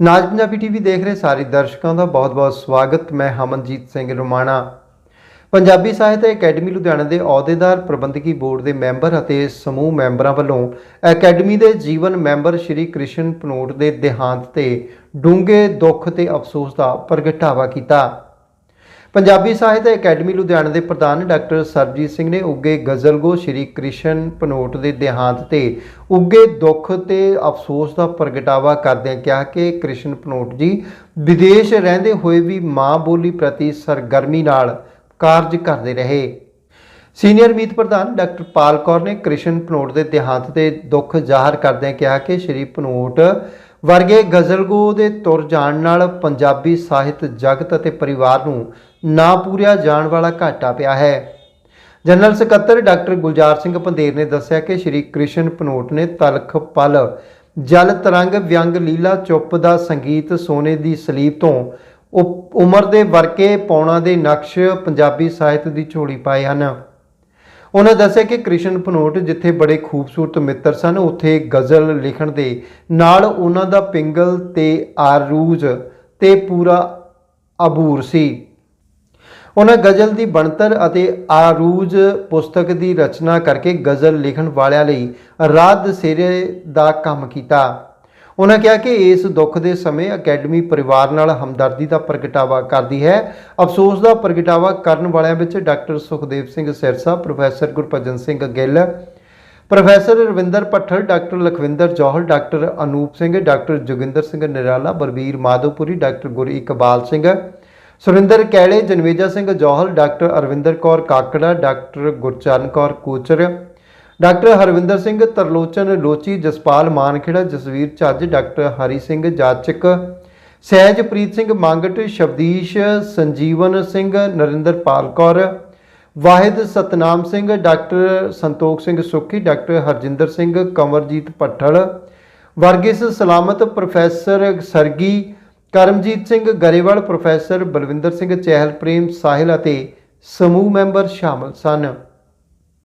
ਨਾਜ Punjabi TV ਦੇਖ ਰਹੇ ਸਾਰੇ ਦਰਸ਼ਕਾਂ ਦਾ ਬਹੁਤ-ਬਹੁਤ ਸਵਾਗਤ। ਮੈਂ ਹਮਨਜੀਤ ਸਿੰਘ ਰੁਮਾਣਾ। ਪੰਜਾਬੀ ਸਾਹਿਤ ਅਕੈਡਮੀ ਲੁਧਿਆਣਾ ਦੇ ਅਹੁਦੇਦਾਰ, ਪ੍ਰਬੰਧਕੀ ਬੋਰਡ ਦੇ ਮੈਂਬਰ ਅਤੇ ਸਮੂਹ ਮੈਂਬਰਾਂ ਵੱਲੋਂ ਅਕੈਡਮੀ ਦੇ ਜੀਵਨ ਮੈਂਬਰ ਸ਼੍ਰੀ ਕ੍ਰਿਸ਼ਨ ਪਨੋਟ ਦੇ ਦੇਹਾਂਤ ਤੇ ਡੂੰਘੇ ਦੁੱਖ ਤੇ ਅਫਸੋਸ ਦਾ ਪ੍ਰਗਟਾਵਾ ਕੀਤਾ। ਪੰਜਾਬੀ ਸਾਹਿਤ ਅਕੈਡਮੀ ਲੁਧਿਆਣਾ ਦੇ ਪ੍ਰਧਾਨ ਡਾਕਟਰ ਸਰਜੀਤ ਸਿੰਘ ਨੇ ਉੱਗੇ ਗਜ਼ਲਗੋ ਸ਼੍ਰੀ ਕ੍ਰਿਸ਼ਨ ਪਨੋਟ ਦੇ ਦੇਹਾਂਤ ਤੇ ਉੱਗੇ ਦੁੱਖ ਤੇ ਅਫਸੋਸ ਦਾ ਪ੍ਰਗਟਾਵਾ ਕਰਦਿਆਂ ਕਿਹਾ ਕਿ ਕ੍ਰਿਸ਼ਨ ਪਨੋਟ ਜੀ, ਵਿਦੇਸ਼ ਰਹਿੰਦੇ ਹੋਏ ਵੀ ਮਾਂ ਬੋਲੀ ਪ੍ਰਤੀ ਸਰਗਰਮੀ ਨਾਲ ਕਾਰਜ ਕਰਦੇ ਰਹੇ। ਸੀਨੀਅਰ ਮੀਤ ਪ੍ਰਧਾਨ ਡਾਕਟਰ ਪਾਲ ਕੌਰ ਨੇ ਕ੍ਰਿਸ਼ਨ ਪਨੋਟ ਦੇ ਦੇਹਾਂਤ ਤੇ ਦੁੱਖ ਜ਼ਾਹਰ ਕਰਦਿਆਂ ਕਿਹਾ ਕਿ ਸ਼੍ਰੀ ਪਨੋਟ ਵਰਗੇ ਗਜ਼ਲਗੋ ਦੇ ਤੁਰ ਜਾਣ ਨਾਲ ਪੰਜਾਬੀ ਸਾਹਿਤ, ਜਗਤ ਅਤੇ ਪਰਿਵਾਰ ਨੂੰ ਨਾ ਪੂਰਿਆ ਜਾਣ ਵਾਲਾ ਘਾਟਾ ਪਿਆ ਹੈ। ਜਨਰਲ ਸਕੱਤਰ ਡਾਕਟਰ ਗੁਲਜ਼ਾਰ ਸਿੰਘ ਪੰਦੇਰ ਨੇ ਦੱਸਿਆ ਕਿ ਸ਼੍ਰੀ ਕ੍ਰਿਸ਼ਨ ਪਨੋਟ ਨੇ ਤਲਖ ਪਲ, ਜਲ ਤਰੰਗ ਵਿਅੰਗ ਲੀਲਾ ਚੁੱਪ ਦਾ ਸੰਗੀਤ ਸੋਨੇ ਦੀ ਸਲੀਬ ਤੋਂ ਉਮਰ ਦੇ ਵਰਕੇ ਪੌਣਾ ਦੇ ਨਕਸ਼ ਪੰਜਾਬੀ ਸਾਹਿਤ ਦੀ ਝੋਲੀ ਪਾਏ ਹਨ। ਉਹਨਾਂ ਦੱਸਿਆ ਕਿ ਕ੍ਰਿਸ਼ਨ ਪਨੋਟ ਜਿੱਥੇ ਬੜੇ ਖੂਬਸੂਰਤ ਮਿੱਤਰ ਸਨ, ਉੱਥੇ ਗਜ਼ਲ ਲਿਖਣ ਦੇ ਨਾਲ ਉਹਨਾਂ ਦਾ ਪਿੰਗਲ ਤੇ ਆਰੂਜ ਤੇ ਪੂਰਾ ਅਬੂਰ ਸੀ। ਉਹਨਾਂ ਗਜ਼ਲ ਦੀ ਬਣਤਰ ਅਤੇ ਆਰੂਜ ਪੁਸਤਕ ਦੀ ਰਚਨਾ ਕਰਕੇ ਗਜ਼ਲ ਲਿਖਣ ਵਾਲਿਆਂ ਲਈ ਰਾਹ ਦਸੇਰੇ ਦਾ ਕੰਮ ਕੀਤਾ। ਉਹਨਾਂ ਕਿਹਾ ਕਿ ਇਸ ਦੁੱਖ ਦੇ ਸਮੇਂ ਅਕੈਡਮੀ ਪਰਿਵਾਰ ਨਾਲ ਹਮਦਰਦੀ ਦਾ ਪ੍ਰਗਟਾਵਾ ਕਰਦੀ ਹੈ। ਅਫਸੋਸ ਦਾ ਪ੍ਰਗਟਾਵਾ ਕਰਨ ਵਾਲਿਆਂ ਵਿੱਚ doctor Sukhdev Singh Sirsa, professor Gurbhajan Singh Gill, professor Ravinder Patthal doctor Lakhwinder Johal, doctor Anoop Singh, doctor Joginder Singh Nirala Barvir Madhopuri, doctor Gur Iqbal Singh, Surinder Kaile Janveja Singh Johal, doctor Arvinder Kaur Kakra, doctor Gurcharan Kaur Kochar doctor Harvinder Singh, Tarlochan, Lochi, Jaspal Mankhera, Jasvir Jhajj, doctor Hari Singh Jachak, Sahajpreet Singh Mangat, Shabdish Sanjeevan Singh, Narinderpal Kaur, Wahid Satnam Singh, doctor Santokh Singh Sukhi, doctor Harjinder Singh Kanwarjit Patthal Varghese Salamat professor Sargi, Karamjit Singh Grewal, professor Balwinder Singh Chahal, Prem Sahil ਅਤੇ ਸਮੂਹ member ਸ਼ਾਮਲ ਸਨ।